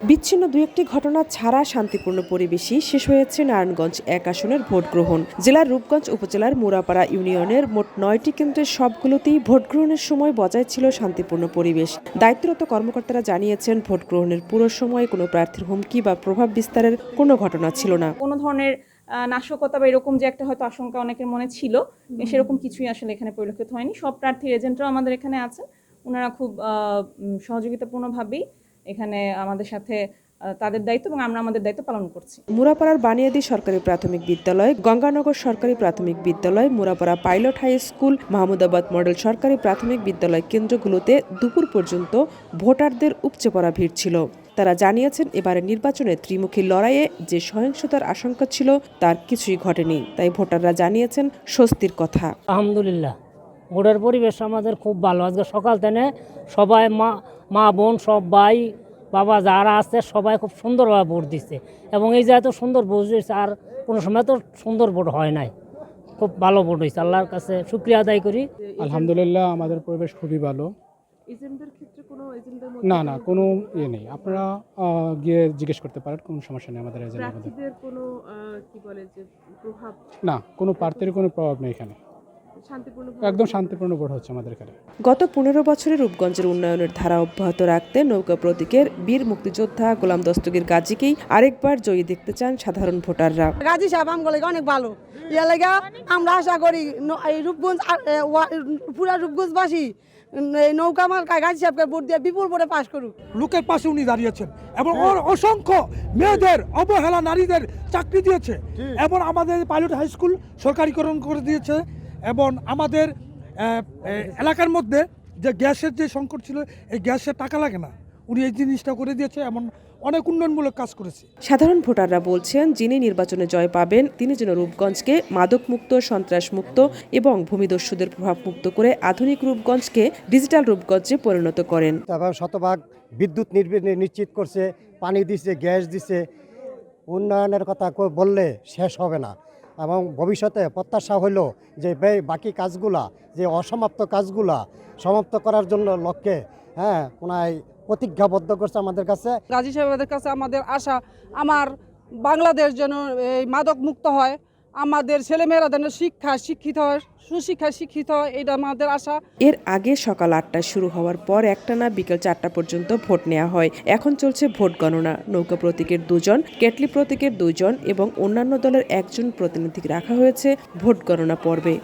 বিচ্ছিন্ন দু একটি ঘটনা ছাড়া শান্তিপূর্ণ পরিবেশই শেষ হয়েছে নারায়ণগঞ্জ এক আসনের ভোট গ্রহণ। জেলার রূপগঞ্জ উপজেলার মুরাপাড়া ইউনিয়নের মোট নয়টি কেন্দ্রের সবগুলোতেই ভোট গ্রহণের সময় বজায় ছিল শান্তিপূর্ণ পরিবেশ। দায়িত্বরত কর্মকর্তারা জানিয়েছেন ভোট গ্রহণের পুরো সময় কোনো প্রার্থীর হুমকি বা প্রভাব বিস্তারের কোনো ঘটনা ছিল না। কোনো ধরনের নাশকতা বা এরকম যে একটা হয়তো আশঙ্কা অনেকের মনে ছিল সেরকম কিছুই আসলে এখানে পরিলক্ষিত হয়নি। সব প্রার্থীর এজেন্টরাও আমাদের এখানে আছেন। ওনারা খুব সহযোগিতাপূর্ণভাবেই এখানে আমাদের সাথে তাদের দায়িত্ব এবং আমরা আমাদের দায়িত্ব পালন করছি। মুরাপাড়ার বানিয়াদি সরকারি প্রাথমিক বিদ্যালয় গঙ্গানগর সরকারি প্রাথমিক বিদ্যালয় Murapara pilot high school Mahmudabad model সরকারি প্রাথমিক বিদ্যালয় কেন্দ্রগুলোতে দুপুর পর্যন্ত ভোটারদের উপচে পড়া ভিড় ছিল। তারা জানিয়েছেন এবারের নির্বাচনে ত্রিমুখী লড়াইয়ে যে সহিংসতার আশঙ্কা ছিল তার কিছুই ঘটেনি। তাই ভোটাররা জানিয়েছেন স্বস্তির কথা। আলহামদুলিল্লাহ ভোটের পরিবেশ আমাদের খুব ভালো। আজকে সকাল থেকে সবাই মা মা বোন সব ভাই বাবা যারা আছে সবাই খুব সুন্দরভাবে ভোট দিচ্ছে। এবং এই যে এত সুন্দর ভোট দিচ্ছে আর কোনো সময় তো সুন্দর ভোট হয় নাই। খুব ভালো ভোট হয়েছে আল্লাহর কাছে শুক্রিয়া আদায় করি। আলহামদুলিল্লাহ আমাদের পরিবেশ খুবই ভালো। না না কোনো ইয়ে নেই। আপনারা গিয়ে জিজ্ঞেস করতে পারেন কোনো সমস্যা নেই আমাদের এজেন্টের মধ্যে। প্রার্থীদের কোনো কি বলে যে প্রভাব? না কোনো প্রার্থীর কোনো প্রভাব নেই এখানে। একদম শান্তিপূর্ণ ভোট হচ্ছে আমাদের এখানে। গত পনেরো বছরে রূপগঞ্জের উন্নয়নের ধারা অব্যাহত রাখতে নৌকা প্রতীকের বীর মুক্তিযোদ্ধা গোলাম দস্তগীর গাজীকেই আরেকবার জয়ী দেখতে চান সাধারণ ভোটাররা। গাজী সাহেব আমগুলো অনেক ভালো। ইয়া লেগা আমরা আশা করি এই রূপগঞ্জ পুরা রূপগঞ্জবাসী এই নৌকা মার্কায় গাজী সাহেবকে ভোট দিয়ে বিপুল ভোটে পাশ করুক। লোকের পাশে উনি দাঁড়িয়েছেন এবং ওর অসংখ্য মেয়েদের অবহেলা নারীদের চাকরি দিয়েছে। এবং আমাদের পাইলট হাই স্কুল সরকারিকরণ করে দিয়েছে। এবং আমাদের এলাকার মধ্যে যে গ্যাসের যে সংকট ছিল এই গ্যাসের টাকা লাগে না। উনি এই জিনিসটা করে দিয়েছে এমন অনেক উন্নয়নমূলক কাজ করেছে। সাধারণ ভোটাররা বলছেন যিনি নির্বাচনে জয় পাবেন তিনি যেন রূপগঞ্জকে মাদকমুক্ত সন্ত্রাসমুক্ত এবং ভূমিদস্যুদের প্রভাবমুক্ত করে আধুনিক রূপগঞ্জকে ডিজিটাল রূপগঞ্জে পরিণত করেন। তারপর শতভাগ বিদ্যুৎ নির্বি- নিশ্চিত করছে পানি দিছে গ্যাস দিছে। উন্নয়নের কথা বললে শেষ হবে না। এবং ভবিষ্যতে প্রত্যাশা হলো যে বাকি কাজগুলা, যে অসমাপ্ত কাজগুলা সমাপ্ত করার জন্য লক্ষ্যে হ্যাঁ ওনায় প্রতিজ্ঞাবদ্ধ করছে আমাদের কাছে। গাজী সাহেবের কাছে আমাদের আশা, আমার বাংলাদেশ যেন এই মাদক মুক্ত হয়। আমাদের ছেলেমেয়েরা যেন শিক্ষা শিক্ষিত হয় সুশিক্ষা শিক্ষিত হয় এটা আমাদের আশা। এর আগে সকাল আটটায় শুরু হওয়ার পর একটা না বিকেল চারটা পর্যন্ত ভোট নেওয়া হয়। এখন চলছে ভোট গণনা। নৌকা প্রতীকের দুজন, কেটলি প্রতীকের দুজন এবং অন্যান্য দলের একজন প্রতিনিধি রাখা হয়েছে ভোট গণনা পর্বে।